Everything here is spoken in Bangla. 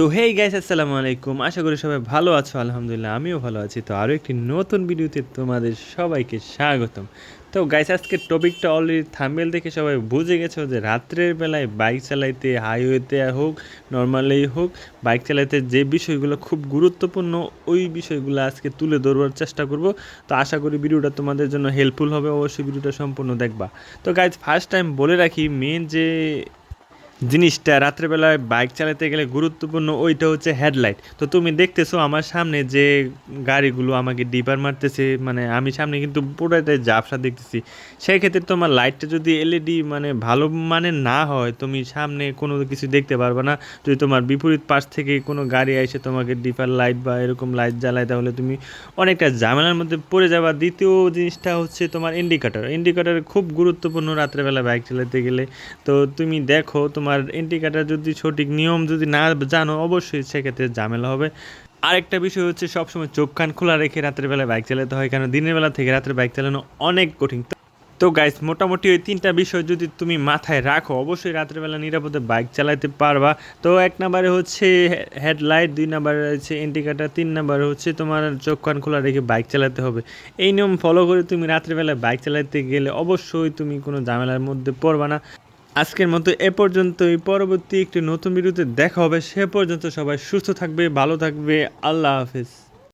তো হেই গাইস আসসালামু আলাইকুম। আশা করি সবাই ভালো আছো, আলহামদুলিল্লাহ, আমিও ভালো আছি। তো আরও একটি নতুন ভিডিওতে তোমাদের সবাইকে স্বাগতম। তো গাইস আজকের টপিকটা অলরেডি থাম্বেল দেখে সবাই বুঝে গেছো যে রাত্রের বেলায় বাইক চালাইতে হাইওয়েতে হোক নর্মালেই হোক বাইক চালাইতে যে বিষয়গুলো খুব গুরুত্বপূর্ণ, ওই বিষয়গুলো আজকে তুলে ধরবার চেষ্টা করব। তো আশা করি ভিডিওটা তোমাদের জন্য হেল্পফুল হবে, অবশ্যই ভিডিওটা সম্পূর্ণ দেখবা। তো গাইজ ফার্স্ট টাইম বলে রাখি মেন যে জিনিসটা রাত্রেবেলায় বাইক চালাতে গেলে গুরুত্বপূর্ণ ওইটা হচ্ছে হেডলাইট। তো তুমি দেখতেছো আমার সামনে যে গাড়িগুলো আমাকে ডিপার মারতেছে মানে আমি সামনে কিন্তু পুরোটাই জাপসা দেখতেছি। সেই ক্ষেত্রে তোমার লাইটটা যদি এলইডি মানে ভালো মানে না হয়, তুমি সামনে কোনো কিছু দেখতে পারবে না। যদি তোমার বিপরীত পাশ থেকে কোনো গাড়ি এসে তোমাকে ডিপার লাইট বা এরকম লাইট জ্বালায়, তাহলে তুমি অনেকটা ঝামেলার মধ্যে পড়ে যাবা। দ্বিতীয় জিনিসটা হচ্ছে তোমার ইন্ডিকেটর। ইন্ডিকেটর খুব গুরুত্বপূর্ণ রাত্রেবেলা বাইক চালাতে গেলে। তো তুমি দেখো তোমার ইন্ডিকেটার যদি সঠিক নিয়ম যদি না জানো, অবশ্যই সেক্ষেত্রে ঝামেলা হবে। আরেকটা বিষয় হচ্ছে সবসময় চোখ কান খোলা রেখে রাতের বাইক চালাতে হয় কারণ দিনের বেলা থেকে রাতের বাইক চালানো অনেক কঠিন। তো- গাইস মোটামুটি ওই তিনটা বিষয় যদি তুমি মাথায় রাখো, অবশ্যই রাত্রেবেলা নিরাপদে বাইক চালাতে পারবা। তো এক নাম্বারে হচ্ছে হেডলাইট দুই নাম্বারে হচ্ছে ইন্ডিকেটার তিন নাম্বারে হচ্ছে তোমার চোখ কান খোলা রেখে বাইক চালাতে হবে। এই নিয়ম ফলো করে তুমি রাত্রেবেলায় বাইক চালাতে গেলে অবশ্যই তুমি কোনো ঝামেলার মধ্যে পড়বা না। আজকের মতো এ পর্যন্তই। পরবর্তী একটি নতুন ভিডিওতে দেখা হবে। সে পর্যন্ত সবাই সুস্থ থাকবে, ভালো থাকবে। আল্লাহ হাফেজ।